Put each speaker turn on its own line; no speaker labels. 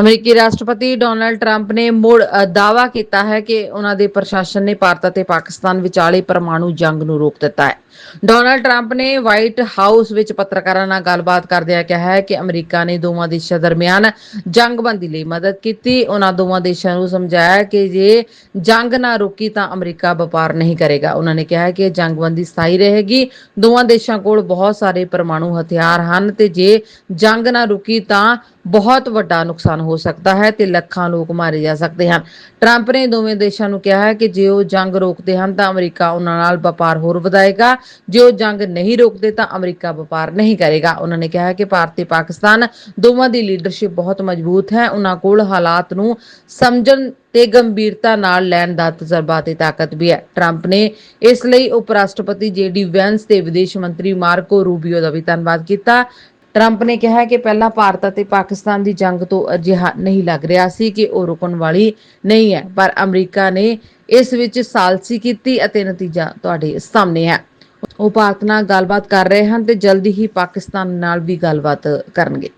ਅਮਰੀਕੀ ਰਾਸ਼ਟਰਪਤੀ Donald Trump ਨੇ ਮੁੜ ਦਾਅਵਾ ਕੀਤਾ ਹੈ ਕਿ ਉਹਨਾਂ ਦੇ ਪ੍ਰਸ਼ਾਸਨ ਨੇ ਭਾਰਤ ਅਤੇ ਪਾਕਿਸਤਾਨ ਵਿਚਾਲੇ ਪਰਮਾਣੂ ਜੰਗ ਨੂੰ ਰੋਕ ਦਿੱਤਾ ਹੈ। ਡੋਨਾਲਡ ਟਰੰਪ ਨੇ ਵਾਈਟ ਹਾਊਸ ਵਿੱਚ ਪੱਤਰਕਾਰਾਂ ਨਾਲ ਗੱਲਬਾਤ ਕਰਦਿਆਂ ਕਿਹਾ ਹੈ ਕਿ ਅਮਰੀਕਾ ਨੇ ਦੋਵਾਂ ਦੇਸ਼ਾਂ ਦਰਮਿਆਨ ਜੰਗਬੰਦੀ ਲਈ ਮਦਦ ਕੀਤੀ। ਉਹਨਾਂ ਦੋਵਾਂ ਦੇਸ਼ਾਂ ਨੂੰ ਸਮਝਾਇਆ ਕਿ ਜੇ ਜੰਗ ਨਾ ਰੁਕੀ ਤਾਂ ਅਮਰੀਕਾ ਵਪਾਰ ਨਹੀਂ ਕਰੇਗਾ। ਉਹਨਾਂ ਨੇ ਕਿਹਾ ਕਿ ਜੰਗਬੰਦੀ ਸਥਾਈ ਰਹੇਗੀ। ਦੋਵਾਂ ਦੇਸ਼ਾਂ ਕੋਲ ਬਹੁਤ ਸਾਰੇ ਪਰਮਾਣੂ ਹਥਿਆਰ ਹਨ ਤੇ ਜੇ ਜੰਗ ਨਾ ਰੁਕੀ ਤਾਂ ਬਹੁਤ ਵੱਡਾ ਨੁਕਸਾਨ ਹੋ ਸਕਦਾ ਹੈ ਤੇ ਲੱਖਾਂ ਲੋਕ ਮਾਰੇ ਜਾ ਸਕਦੇ ਹਨ। ਟਰੰਪ ਨੇ ਦੋਵੇਂ ਦੇਸ਼ਾਂ ਨੂੰ ਕਿਹਾ ਹੈ ਕਿ ਜੇ ਉਹ ਜੰਗ ਰੋਕਦੇ ਹਨ ਤਾਂ ਅਮਰੀਕਾ ਉਹਨਾਂ ਨਾਲ ਵਪਾਰ ਹੋਰ ਵਧਾਏਗਾ। ਜੇ ਉਹ ਜੰਗ ਨਹੀਂ ਰੋਕਦੇ ਤਾਂ ਅਮਰੀਕਾ ਵਪਾਰ ਨਹੀਂ ਕਰੇਗਾ। ਉਹਨਾਂ ਨੇ ਕਿਹਾ ਕਿ ਭਾਰਤ ਤੇ ਪਾਕਿਸਤਾਨ ਦੋਵਾਂ ਦੀ ਲੀਡਰਸ਼ਿਪ ਬਹੁਤ ਮਜ਼ਬੂਤ ਹੈ। ਉਹਨਾਂ ਕੋਲ ਹਾਲਾਤ ਨੂੰ ਸਮਝਣ ਤੇ ਗੰਭੀਰਤਾ ਨਾਲ ਲੈਣ ਦਾ ਤਜਰਬਾ ਤੇ ਤਾਕਤ ਵੀ ਹੈ। ਟਰੰਪ ਨੇ ਇਸ ਲਈ ਉਪ ਰਾਸ਼ਟਰਪਤੀ ਜੇਡੀ ਵੈਂਸ ਤੇ ਵਿਦੇਸ਼ ਮੰਤਰੀ ਮਾਰਕੋ ਰੂਬੀਓ ਦਾ ਵੀ ਧੰਨਵਾਦ ਕੀਤਾ। ਟਰੰਪ ਨੇ ਕਿਹਾ ਕਿ ਪਹਿਲਾਂ ਭਾਰਤ ਅਤੇ ਪਾਕਿਸਤਾਨ ਦੀ ਜੰਗ ਤੋਂ ਅਜਿਹਾ ਨਹੀਂ ਲੱਗ ਰਿਹਾ ਸੀ ਕਿ ਉਹ ਰੁਕਣ ਵਾਲੀ ਨਹੀਂ ਹੈ, ਪਰ ਅਮਰੀਕਾ ਨੇ ਇਸ ਵਿੱਚ ਸਾਲਸੀ ਕੀਤੀ ਅਤੇ ਨਤੀਜਾ ਤੁਹਾਡੇ ਸਾਹਮਣੇ ਹੈ। ਉਹ ਭਾਰਤ ਨਾਲ ਗੱਲਬਾਤ ਕਰ ਰਹੇ ਹਨ ਤੇ ਜਲਦੀ ਹੀ ਪਾਕਿਸਤਾਨ ਨਾਲ ਵੀ ਗੱਲਬਾਤ ਕਰਨਗੇ।